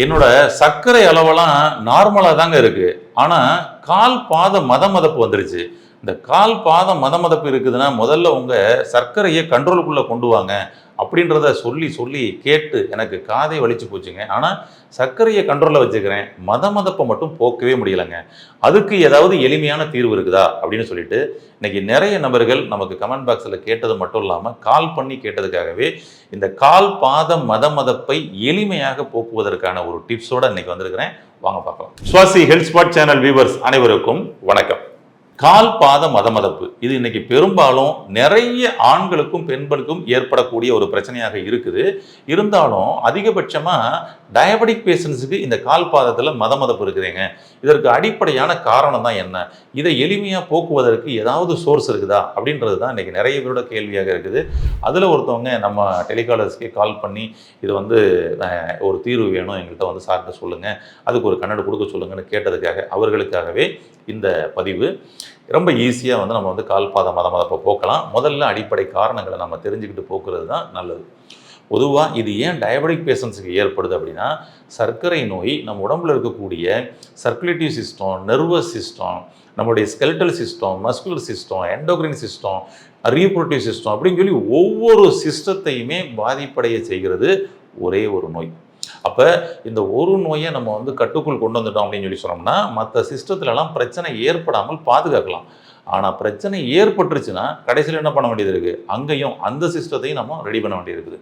என்னோட சர்க்கரை அளவெல்லாம் நார்மலாக தாங்க இருக்கு. ஆனால் கால் பாத மத மதப்பு வந்துருச்சு. இந்த கால் பாதம் மத மதப்பு இருக்குதுன்னா முதல்ல உங்கள் சர்க்கரையை கண்ட்ரோலுக்குள்ளே கொண்டு வாங்க அப்படின்றத சொல்லி சொல்லி கேட்டு எனக்கு காதை வலிச்சு போச்சுங்க. ஆனால் சர்க்கரையை கண்ட்ரோலில் வச்சுக்கிறேன். மத மதப்பை மட்டும் போக்கவே முடியலைங்க. அதுக்கு ஏதாவது எளிமையான தீர்வு இருக்குதா அப்படின்னு சொல்லிட்டு இன்னைக்கு நிறைய நபர்கள் நமக்கு கமெண்ட் பாக்ஸில் கேட்டது மட்டும் இல்லாமல் கால் பண்ணி கேட்டதுக்காகவே இந்த கால் பாதம் மத மதப்பை எளிமையாக போக்குவதற்கான ஒரு டிப்ஸோட இன்னைக்கு வந்திருக்கிறேன். வாங்க பார்க்கலாம். சுவாசி ஹெல்த் ஸ்பாட் சேனல் வியூவர்ஸ் அனைவருக்கும் வணக்கம். கால் பாத மதமதப்பு. இது இன்னைக்கு பெரும்பாலும் நிறைய ஆண்களுக்கும் பெண்களுக்கும் ஏற்படக்கூடிய ஒரு பிரச்சனையாக இருக்குது. இருந்தாலும் அதிகபட்சமாக டயபெட்டிக் பேஷண்ட்ஸுக்கு இந்த கால் பாதத்தில் மதமதப்பு இருக்குதுங்க. இதற்கு அடிப்படையான காரணம் தான் என்ன? இதை எளிமையாக போக்குவதற்கு ஏதாவது சோர்ஸ் இருக்குதா? அப்படின்றது தான் இன்னைக்கு நிறைய பேரோட கேள்வியாக இருக்குது. அதில் ஒருத்தவங்க நம்ம டெலிகாலர்ஸ்க்கே கால் பண்ணி இது வந்து ஒரு தீர்வு வேணும் எங்கள்கிட்ட வந்து சார்கிட்ட சொல்லுங்கள் அதுக்கு ஒரு கண்ணடு கொடுக்க சொல்லுங்கன்னு கேட்டதுக்காக அவர்களுக்காகவே இந்த பதிவு. ரொம்ப ஈஸியாக வந்து நம்ம வந்து கால்பாதம் மத மதப்பை போக்கலாம். முதல்ல அடிப்படை காரணங்களை நம்ம தெரிஞ்சுக்கிட்டு போக்குறது தான் நல்லது. பொதுவாக இது ஏன் டயபெட்டிக் பேஷண்ட்ஸுக்கு ஏற்படுது அப்படின்னா சர்க்கரை நோய் நம்ம உடம்புல இருக்கக்கூடிய சர்க்குலேட்டிவ் சிஸ்டம் நர்வஸ் சிஸ்டம் நம்மளுடைய skeletal system muscular system endocrine system reproductive system அப்படின்னு சொல்லி ஒவ்வொரு சிஸ்டத்தையுமே பாதிப்படைய செய்கிறது ஒரே ஒரு நோய். அப்போ இந்த ஒரு நோயை நம்ம வந்து கட்டுக்குள் கொண்டு வந்துட்டோம் அப்படின்னு சொல்லி சொன்னோம்னா மற்ற சிஸ்டத்துலலாம் பிரச்சனை ஏற்படாமல் பாதுகாக்கலாம். ஆனால் பிரச்சனை ஏற்பட்டுருச்சுன்னா கடைசியில் என்ன பண்ண வேண்டியது இருக்குது அங்கேயும் அந்த சிஸ்டத்தையும் நம்ம ரெடி பண்ண வேண்டியது இருக்குது.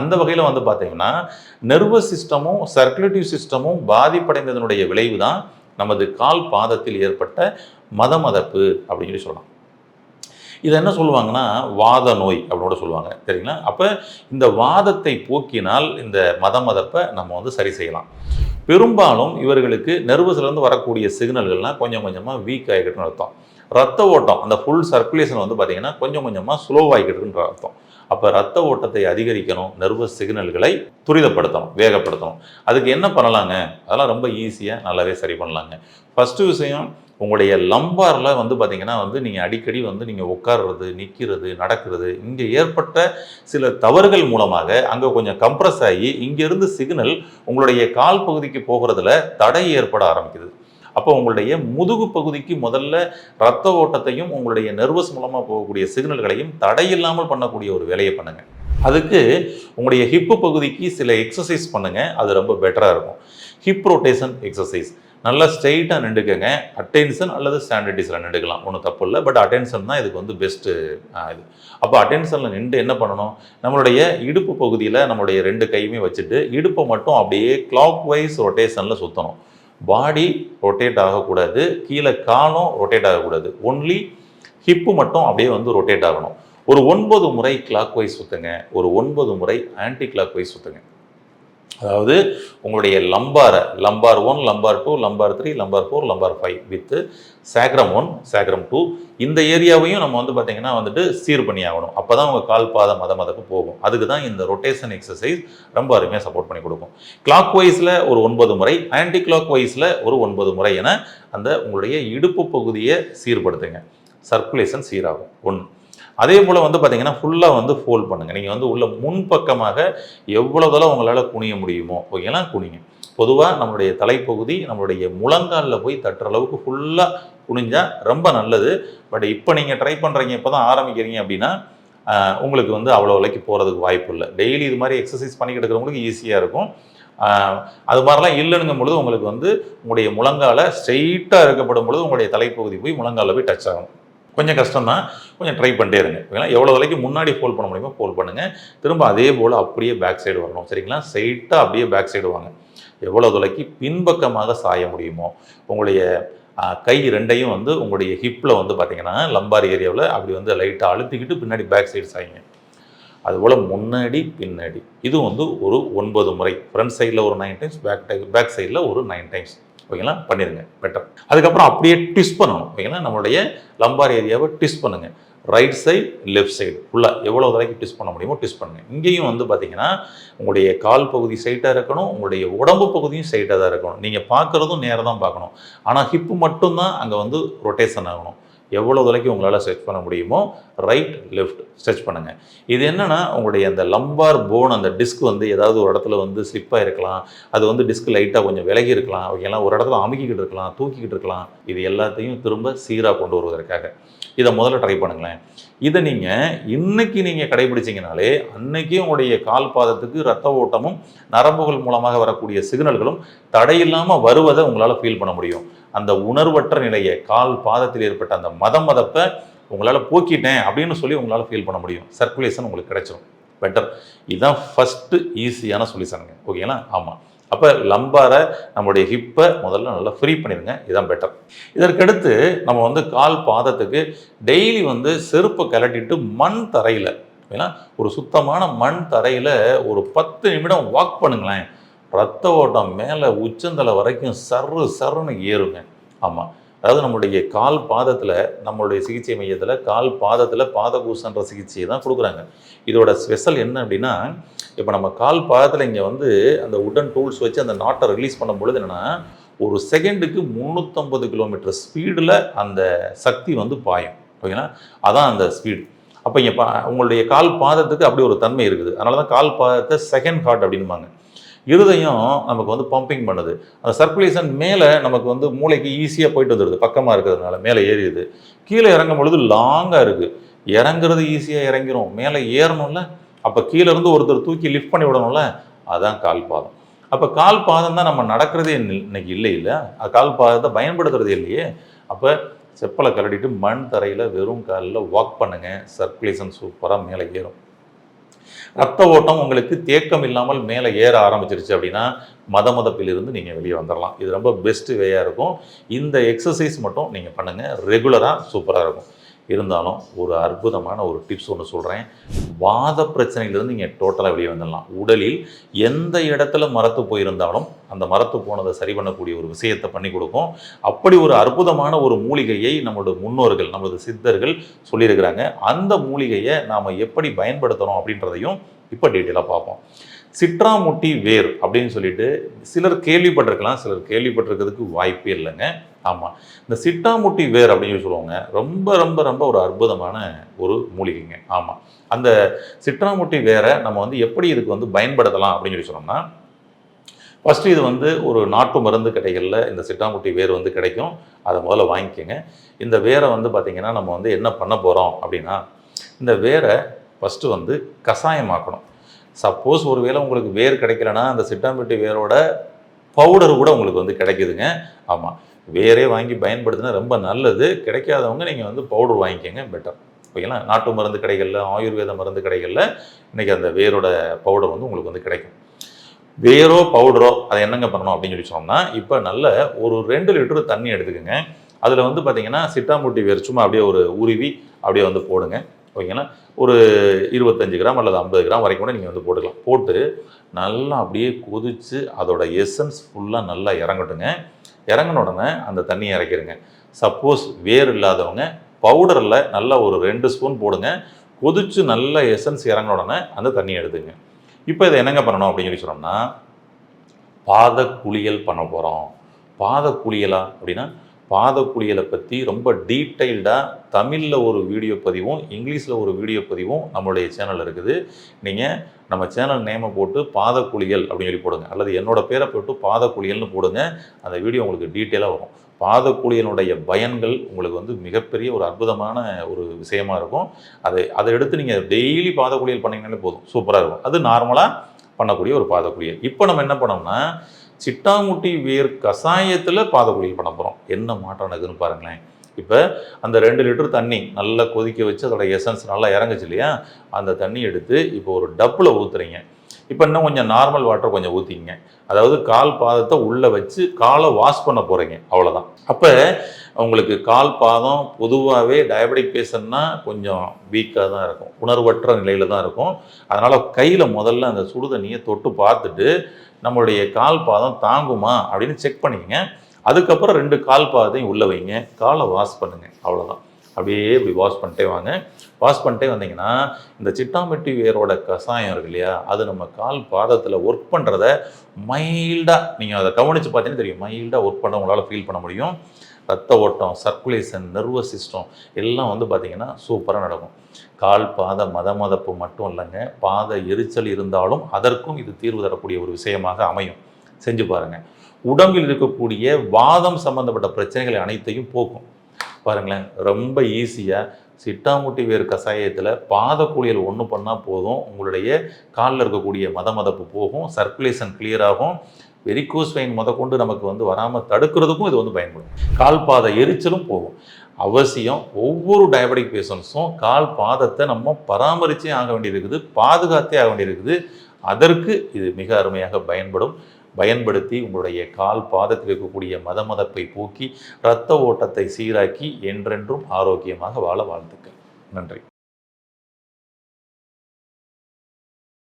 அந்த வகையில் வந்து பார்த்தீங்கன்னா நர்வஸ் சிஸ்டமும் சர்க்குலேட்டிவ் சிஸ்டமும் பாதிப்படைந்ததனுடைய விளைவு தான் நமது கால் பாதத்தில் ஏற்பட்ட மதமதப்பு அப்படின்னு சொல்லி சொல்லலாம். இதை என்ன சொல்லுவாங்கன்னா வாத நோய் அப்படின்னு கூட சொல்லுவாங்க. சரிங்களா? அப்போ இந்த வாதத்தை போக்கினால் இந்த மதமதப்பை நம்ம வந்து சரி செய்யலாம். பெரும்பாலும் இவர்களுக்கு நர்வஸ்லேருந்து வரக்கூடிய சிக்னல்கள்லாம் கொஞ்சம் கொஞ்சமாக வீக் ஆகிக்கிட்டுன்னு அர்த்தம். ரத்த ஓட்டம் அந்த ஃபுல் சர்க்குலேஷன் வந்து பார்த்திங்கன்னா கொஞ்சம் கொஞ்சமாக ஸ்லோவாகிக்கிட்டுன்ற அர்த்தம். அப்போ ரத்த ஓட்டத்தை அதிகரிக்கணும் நர்வஸ் சிக்னல்களை துரிதப்படுத்தணும் வேகப்படுத்தணும். அதுக்கு என்ன பண்ணலாங்க? அதெல்லாம் ரொம்ப ஈஸியாக நல்லாவே சரி பண்ணலாங்க. ஃபஸ்ட்டு விஷயம் உங்களுடைய லம்பாரில் வந்து பார்த்தீங்கன்னா வந்து நீங்கள் அடிக்கடி வந்து நீங்கள் உட்கார்றது நிற்கிறது நடக்கிறது இங்கே ஏற்பட்ட சில தவறுகள் மூலமாக அங்கே கொஞ்சம் கம்ப்ரஸ் ஆகி இங்கேருந்து சிக்னல் உங்களுடைய கால் பகுதிக்கு போகிறதுல தடை ஏற்பட ஆரம்பிக்குது. அப்போ உங்களுடைய முதுகு பகுதிக்கு முதல்ல ரத்த ஓட்டத்தையும் உங்களுடைய நர்வஸ் மூலமாக போகக்கூடிய சிக்னல்களையும் தடையில்லாமல் பண்ணக்கூடிய ஒரு வேலையை பண்ணுங்கள் அதுக்கு உங்களுடைய ஹிப்பு பகுதிக்கு சில எக்ஸசைஸ் பண்ணுங்கள் அது ரொம்ப பெட்டராக இருக்கும். ஹிப் ரொட்டேஷன் எக்ஸசைஸ் நல்லா ஸ்ட்ரெயிட்டாக நின்றுக்கங்க. அட்டென்ஷன் அல்லது ஸ்டாண்டர்டிஸில் நின்றுக்கலாம். ஒன்றும் தப்பு இல்லை. பட் அட்டென்ஷன் தான் இதுக்கு வந்து பெஸ்ட்டு இது. அப்போ அட்டென்ஷனில் நின்று என்ன பண்ணணும்? நம்மளுடைய இடுப்பு பகுதியில் நம்மளுடைய ரெண்டு கையுமே வச்சுட்டு இடுப்பை மட்டும் அப்படியே கிளாக் வைஸ் ரொட்டேஷனில் சுற்றணும் பாடி ரொட்டேட் ஆகக்கூடாது. கீழே காலும் ரொட்டேட் ஆகக்கூடாது. ஒன்லி ஹிப்பு மட்டும் அப்படியே வந்து ரொட்டேட் ஆகணும். ஒரு ஒன்பது முறை கிளாக் வைஸ் சுற்றுங்க ஒரு ஒன்பது முறை ஆன்டி கிளாக் வைஸ் சுற்றுங்க அதாவது உங்களுடைய லம்பாரை lumbar one lumbar two lumbar three lumbar four lumbar five with sacrum one sacrum two இந்த ஏரியாவையும் நம்ம வந்து பார்த்திங்கன்னா வந்துட்டு சீர் பண்ணி ஆகணும். அப்போ தான் உங்கள் கால் பாதம் மத மதப்பு போகும். அதுக்கு தான் இந்த ரொட்டேஷன் எக்ஸசைஸ் ரொம்ப அருமையாக சப்போர்ட் பண்ணி கொடுக்கும். கிளாக் வைஸில் ஒரு ஒன்பது முறை ஆன்டி கிளாக் வைஸில் ஒரு ஒன்பது முறை என அந்த உங்களுடைய இடுப்பு பகுதியை சீர்படுத்துங்க. சர்க்குலேஷன் சீராகும். ஒன்று அதே போல் வந்து பார்த்தீங்கன்னா ஃபுல்லாக வந்து ஃபோல்ட் பண்ணுங்கள் நீங்கள் வந்து உள்ள முன்பக்கமாக எவ்வளோ தூரம் உங்களால் குனிய முடியுமோ ஓகேங்களா குனிங்க. பொதுவாக நம்மளுடைய தலைப்பகுதி நம்மளுடைய முழங்காலில் போய் தட்டுற அளவுக்கு ஃபுல்லாக குனிஞ்சால் ரொம்ப நல்லது. பட் இப்போ நீங்கள் ட்ரை பண்ணுறீங்க இப்போ தான் ஆரம்பிக்கிறீங்க அப்படின்னா உங்களுக்கு வந்து அவ்வளோ விலைக்கு போகிறதுக்கு வாய்ப்பு இல்லை. டெய்லி இது மாதிரி எக்ஸசைஸ் பண்ணிக்கிட்டு இருக்கிறவங்களுக்கு ஈஸியாக இருக்கும். அது மாதிரிலாம் இல்லைனுங்கும் பொழுது உங்களுக்கு வந்து உங்களுடைய முழங்கால ஸ்ட்ரெயிட்டாக இருக்கப்படும் பொழுது உங்களுடைய தலைப்பகுதி போய் முழங்கால போய் டச் ஆகும். கொஞ்சம் கஷ்டம் தான் கொஞ்சம் ட்ரை பண்ணிட்டே இருங்க. ஓகேங்களா? எவ்வளோ விலைக்கு முன்னாடி ஃபோல் பண்ண முடியுமோ ஃபோல் பண்ணுங்கள் திரும்ப அதே போல் அப்படியே பேக் சைடு வரணும். சரிங்களா? ஸ்ட்ரைட்டாக அப்படியே பேக் சைடு வாங்க. எவ்வளோ தொலைக்கு பின்பக்கமாக சாய முடியுமோ உங்களுடைய கை ரெண்டையும் வந்து உங்களுடைய ஹிப்பில் வந்து பார்த்தீங்கன்னா லம்பார் ஏரியாவில் அப்படி வந்து லைட்டாக அழுத்திக்கிட்டு பின்னாடி பேக் சைடு சாயுங்க. அதுபோல் முன்னாடி பின்னாடி. இது வந்து ஒரு ஒன்பது முறை. ஃப்ரண்ட் சைடில் ஒரு நைன் டைம்ஸ் பேக் பேக் சைடில் ஒரு நைன் டைம்ஸ் ஓகேங்களா? பண்ணிடுங்க பெட்டர் அதுக்கப்புறம் அப்படியே ட்விஸ்ட் பண்ணணும். ஓகேங்களா? நம்மளுடைய லம்பார் ஏரியாவை ட்விஸ்ட் பண்ணுங்கள் ரைட் சைடு லெஃப்ட் சைடு ஃபுல்லாக எவ்வளோ வரைக்கும் ட்விஸ்ட் பண்ண முடியுமோ ட்விஸ்ட் பண்ணுங்கள் இங்கேயும் வந்து பார்த்தீங்கன்னா உங்களுடைய கால் பகுதி சைட்டாக இருக்கணும் உங்களுடைய உடம்பு பகுதியும் சைட்டாக தான் இருக்கணும். நீங்கள் பார்க்குறதும் நேராக தான் பார்க்கணும். ஆனால் ஹிப்பு மட்டும்தான் அங்கே வந்து ரொட்டேஷன் ஆகணும். எவ்வளோ தொலைக்கு உங்களால் ஸ்ட்ரெச் பண்ண முடியுமோ ரைட் லெஃப்ட் ஸ்ட்ரெச் பண்ணுங்கள் இது என்னென்னா உங்களுடைய அந்த லம்பார் போன் அந்த டிஸ்க் வந்து ஏதாவது ஒரு இடத்துல வந்து ஸ்லிப்பாக இருக்கலாம் அது வந்து டிஸ்க் லைட்டாக கொஞ்சம் விலகி இருக்கலாம். அவையெல்லாம் ஒரு இடத்துல அமுக்கிக்கிட்டு இருக்கலாம் தூக்கிக்கிட்டு இருக்கலாம். இது எல்லாத்தையும் திரும்ப சீராக கொண்டு வருவதற்காக. இதை முதல்ல ட்ரை பண்ணுங்களேன். இதை நீங்கள் இன்னைக்கு நீங்கள் கடைபிடிச்சிங்கனாலே அன்னைக்கே உங்களுடைய கால் பாதத்துக்கு ரத்த ஓட்டமும் நரம்புகள் மூலமாக வரக்கூடிய சிக்னல்களும் தடையில்லாமல் வருவதை உங்களால் ஃபீல் பண்ண முடியும். அந்த உணர்வற்ற நிலையை கால் பாதத்தில் ஏற்பட்ட அந்த மதம் மதப்பை உங்களால் போக்கிட்டேன் அப்படின்னு சொல்லி உங்களால் ஃபீல் பண்ண முடியும். சர்க்குலேஷன் உங்களுக்கு கிடைச்சிடும் பெட்டர் இதுதான் ஃபஸ்ட்டு ஈஸியான சொல்யூஷனுங்க ஓகேங்களா ஆமாம் அப்போ லம்பாரை நம்மளுடைய ஹிப்பை முதல்ல நல்லா ஃப்ரீ பண்ணிடுங்க இதுதான் பெட்டர் இதற்கடுத்து நம்ம வந்து கால் பாதத்துக்கு டெய்லி வந்து செருப்பை கலட்டிட்டு மண் தரையில் ஏன்னா ஒரு சுத்தமான மண் தரையில் ஒரு பத்து நிமிடம் வாக் பண்ணுங்களேன். ரத்த ஓட்டம் மேலே உச்சந்தலை வரைக்கும் சர்ரு சர்ருன்னு ஏறுங்க. ஆமாம் அதாவது நம்மளுடைய கால் பாதத்தில் நம்மளுடைய சிகிச்சை மையத்தில் கால் பாதத்தில் பாதகூசன்ற சிகிச்சையை தான் கொடுக்குறாங்க. இதோட ஸ்பெஷல் என்ன அப்படின்னா இப்போ நம்ம கால் பாதத்தில் இங்கே வந்து அந்த உடன் டூல்ஸ் வச்சு அந்த நாட்டை ரிலீஸ் பண்ணும் பொழுது என்னென்னா ஒரு செகண்டுக்கு முந்நூற்றம்பது கிலோமீட்டர் ஸ்பீடில் அந்த சக்தி வந்து பாயும். ஓகேங்களா? அதான் அந்த ஸ்பீடு. அப்போ இங்கே பா உங்களுடைய கால் பாதத்துக்கு அப்படி ஒரு தன்மை இருக்குது. அதனால தான் கால் பாதத்தை செகண்ட் ஹார்ட் அப்படின்பாங்க இருதயம் நமக்கு வந்து பம்பிங் பண்ணுது. அந்த சர்க்குலேஷன் மேலே நமக்கு வந்து மூளைக்கு ஈஸியாக போயிட்டு வந்துடுது. பக்கமாக இருக்கிறதுனால மேலே ஏறிடுது. கீழே இறங்கும் பொழுது லாங்காக இருக்குது இறங்குறது ஈஸியாக இறங்கிரும். மேலே ஏறணும்ல? அப்போ கீழேருந்து ஒருத்தர் தூக்கி லிஃப்ட் பண்ணி விடணும்ல? அதுதான் கால் பாதம். அப்போ கால் பாதம் தான் நம்ம நடக்கிறதே இன்னைக்கு இல்லை இல்லை? கால் பாதத்தை பயன்படுத்துறது இல்லையே? அப்போ செப்பலை கலடிட்டு மண் தரையில் வெறும் காலில் வாக் பண்ணுங்கள் சர்க்குலேஷன் சூப்பராக மேலே ஏறும். ரத்த ஓட்டம் உங்களுக்கு தேக்கம் இல்லாமல் மேலே ஏற ஆரம்பிச்சிருச்சு அப்படின்னா மத மதப்பிலிருந்து நீங்கள் வெளியே வந்துடலாம் இது ரொம்ப பெஸ்ட் வேயாக இருக்கும். இந்த எக்ஸசைஸ் மட்டும் நீங்கள் பண்ணுங்கள் ரெகுலராக சூப்பராக இருக்கும். இருந்தாலும் ஒரு அற்புதமான ஒரு டிப்ஸ் ஒன்று சொல்கிறேன் வாத பிரச்சனையிலேருந்து நீங்கள் டோட்டலாக வெளியே வந்துடலாம். உடலில் எந்த இடத்துல மரத்து போயிருந்தாலும் அந்த மரத்து போனதை சரி பண்ணக்கூடிய ஒரு விஷயத்தை பண்ணி கொடுக்கும். அப்படி ஒரு அற்புதமான ஒரு மூலிகையை நம்மளோட முன்னோர்கள் நமது சித்தர்கள் சொல்லியிருக்கிறாங்க. அந்த மூலிகையை நாம் எப்படி பயன்படுத்தணும் அப்படின்றதையும் இப்போ டீட்டெயிலாக பார்ப்போம். சிட்ராமுட்டி வேர் அப்படின்னு சொல்லிட்டு சிலர் கேள்விப்பட்டிருக்கலாம் சிலர் கேள்விப்பட்டிருக்கிறதுக்கு வாய்ப்பே இல்லைங்க. ஆமாம் இந்த சிட்டாமுட்டி வேர் அப்படின்னு சொல்லி சொல்லுவாங்க ரொம்ப ரொம்ப ரொம்ப ஒரு அற்புதமான ஒரு மூலிகைங்க. ஆமாம் அந்த சிட்டாமுட்டி வேரை நம்ம வந்து எப்படி இதுக்கு வந்து பயன்படுத்தலாம் அப்படின்னு சொல்லி சொன்னோம்னா ஃபஸ்ட்டு இது வந்து ஒரு நாட்டு மருந்து கடைகளில் இந்த சிட்டாமுட்டி வேர் வந்து கிடைக்கும். அதை முதல்ல வாங்கிக்கோங்க. இந்த வேரை வந்து பார்த்திங்கன்னா நம்ம வந்து என்ன பண்ண போகிறோம் அப்படின்னா இந்த வேரை ஃபஸ்ட்டு வந்து கஷாயமாக்கணும். சப்போஸ் ஒருவேளை உங்களுக்கு வேர் கிடைக்கலனா அந்த சிட்டாம்பட்டி வேரோட பவுடர் கூட உங்களுக்கு வந்து கிடைக்குதுங்க. ஆமாம் வேரே வாங்கி பயன்படுத்தினா ரொம்ப நல்லது. கிடைக்காதவங்க நீங்கள் வந்து பவுடர் வாங்கிக்கோங்க பெட்டர். ஓகேங்களா? நாட்டு மருந்து கடைகளில் ஆயுர்வேத மருந்து கடைகளில் இன்றைக்கி அந்த வேரோட பவுடர் வந்து உங்களுக்கு வந்து கிடைக்கும். வேரோ பவுடரோ அதை என்னங்க பண்ணணும் அப்படின்னு சொல்லி சொன்னோம்னா இப்போ நல்ல ஒரு ரெண்டு லிட்டரு தண்ணி எடுத்துக்கோங்க. அதில் வந்து பார்த்தீங்கன்னா சிட்டாமுட்டி வேர் சும்மா அப்படியே ஒரு உருவி அப்படியே வந்து போடுங்க. ஓகேங்களா? ஒரு இருபத்தஞ்சு கிராம் அல்லது ஐம்பது கிராம் வரைக்கும் கூட நீங்கள் வந்து போட்டுக்கலாம். போட்டு நல்லா அப்படியே கொதித்து அதோட எசன்ஸ் ஃபுல்லாக நல்லா இறங்கட்டுங்க. இறங்கின உடனே அந்த தண்ணியை இறக்கிடுங்க சப்போஸ் வேர் இல்லாதவங்க பவுடரில் நல்லா ஒரு ரெண்டு ஸ்பூன் போடுங்க. கொதிச்சு நல்ல எசன்ஸ் இறங்கின உடனே அந்த தண்ணியை எடுத்துங்க. இப்போ இதை என்னங்க பண்ணணும் அப்படின்னு சொல்லி சொன்னோம்னா பாத குளியல் பண்ண போகிறோம் பாத குளியலா அப்படின்னா பாத குளியலை பற்றி ரொம்ப டீட்டெயில்டாக தமிழில் ஒரு வீடியோ பதிவும் இங்கிலீஷில் ஒரு வீடியோ பதிவும் நம்மளுடைய சேனல் இருக்குது. நீங்கள் நம்ம சேனல் நேமை போட்டு பாத குளியல் அப்படின்னு சொல்லி போடுங்க. அல்லது என்னோட பேரை போட்டு பாத குளியல்னு போடுங்க. அந்த வீடியோ உங்களுக்கு டீட்டெயிலாக வரும். பாத குளியலுடைய பயன்கள் உங்களுக்கு வந்து மிகப்பெரிய ஒரு அற்புதமான ஒரு விஷயமா இருக்கும். அதை அதை எடுத்து நீங்கள் டெய்லி பாத குளியல் போதும். சூப்பராக இருக்கும். அது நார்மலாக பண்ணக்கூடிய ஒரு பாத குளியல் இப்போ நம்ம என்ன பண்ணோம்னா சிட்டாமுட்டி வேர் கஷாயத்தில் பாத குளியல் பண்ண போகிறோம் என்ன மாற்றம் நடக்குதுன்னு பாருங்களேன். இப்போ அந்த ரெண்டு லிட்டர் தண்ணி நல்லா கொதிக்க வச்சு அதோட எசன்ஸ் நல்லா இறங்குச்சு இல்லையா? அந்த தண்ணி எடுத்து இப்போ ஒரு டப்பில் ஊற்றுறீங்க இப்போ இன்னும் கொஞ்சம் நார்மல் வாட்டர் கொஞ்சம் ஊற்றிங்க அதாவது கால் பாதத்தை உள்ளே வச்சு காலை வாஷ் பண்ண போகிறீங்க அவ்வளோதான் அப்போ உங்களுக்கு கால் பாதம் பொதுவாகவே டயபெட்டிக் பேஷண்ட்னா கொஞ்சம் வீக்காக தான் இருக்கும். உணர்வற்ற நிலையில் தான் இருக்கும். அதனால் கையில் முதல்ல அந்த சுடு தண்ணியை தொட்டு பார்த்துட்டு நம்மளுடைய கால் பாதம் தாங்குமா அப்படின்னு செக் பண்ணிக்கங்க. அதுக்கப்புறம் ரெண்டு கால் பாதையும் உள்ளே வைங்க. காலை வாஷ் பண்ணுங்க. அவ்வளோதான் அப்படியே இப்படி வாஷ் பண்ணிட்டே வாங்க. வாஷ் பண்ணிட்டே வந்தீங்கன்னா இந்த சிட்டாமெட்டி வேரோட கஷாயம் இருக்கு இல்லையா அது நம்ம கால் பாதத்தில் ஒர்க் பண்ணுறத மைல்டாக நீங்கள் அதை கவனித்து பார்த்தீங்கன்னா தெரியும். மைல்டாக ஒர்க் பண்ண உங்களால் ஃபீல் பண்ண முடியும். ரத்த ஓட்டம் சர்க்குலேஷன் நர்வஸ் சிஸ்டம் எல்லாம் வந்து பார்த்திங்கன்னா சூப்பராக நடக்கும். கால் பாத மத மதப்பு மட்டும் இல்லைங்க. பாத எரிச்சல் இருந்தாலும் அதற்கும் இது தீர்வு தரக்கூடிய ஒரு விஷயமாக அமையும். செஞ்சு பாருங்கள் உடம்பில் இருக்கக்கூடிய வாதம் சம்பந்தப்பட்ட பிரச்சனைகள் அனைத்தையும் போக்கும். பாருங்களேன் ரொம்ப ஈஸியாக சிட்டாமுட்டி வேர் கஷாயத்தில் பாதக்குளியல் ஒன்று பண்ணால் போதும். உங்களுடைய காலில் இருக்கக்கூடிய மத மதப்பு போகும். சர்க்குலேஷன் கிளியர் ஆகும். வெரிகோஸ் வெயின் முத நமக்கு வந்து வராமல் தடுக்கிறதுக்கும் இது வந்து பயன்படும். கால் பாத எரிச்சலும் போகும். அவசியம் ஒவ்வொரு டயபெட்டிக் பேஷண்ட்ஸும் கால் பாதத்தை நம்ம பராமரித்தே ஆக வேண்டியிருக்குது பாதுகாத்தே ஆக வேண்டியிருக்குது. அதற்கு இது மிக அருமையாக பயன்படும். பயன்படுத்தி உங்களுடைய கால் பாதத்தில் இருக்கக்கூடிய மத மதப்பை போக்கி இரத்த ஓட்டத்தை சீராக்கி என்றென்றும் ஆரோக்கியமாக வாழ வாழ்த்துக்கள். நன்றி.